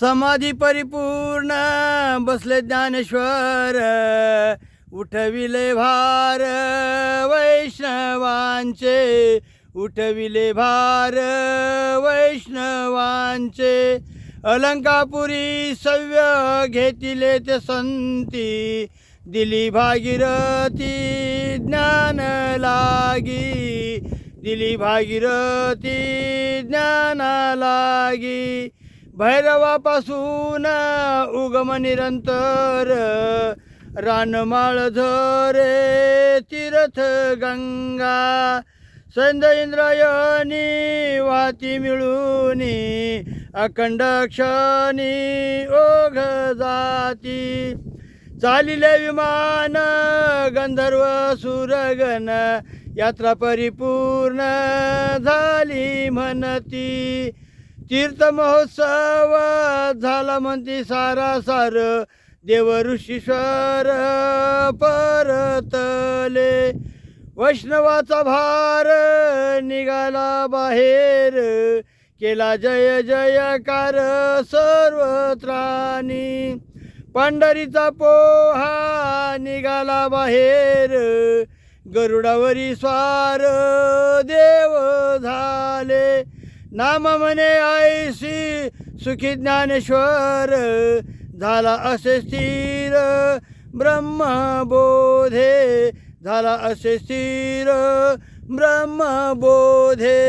समाधी परिपूर्ण बसले ज्ञानेश्वर उठविले भार वैष्णवांचे उठविले भार वैष्णवांचे. अलंकापुरी सव्य घेतिले ते संती दिली भागीरथी ज्ञान लागी. दिली भागीरथी ज्ञाना लागी. भैरवापासून उगम निरंतर रानमाळ झरे तीर्थ गंगा संद इंद्रायणी वाती मिळूनी अखंड क्षणी ओघ जाती. चालिले विमान गंधर्व सुरगण यात्रा परिपूर्ण झाली म्हणती. तीर्थ महोत्सव झाला म्हणती सारा सार. देव ऋषीश्वर परतले. वैष्णवाचा भार निघाला बाहेर. केला जय जयकार सर्वत्राणी पांढरीचा पोहा निघाला बाहेर. गरुडावरी स्वार देव झाले. नाम म्हणे आयसी सुखी ज्ञानेश्वर झाला असे स्थिर ब्रह्मबोधे झाला असे स्थिर ब्रह्मबोधे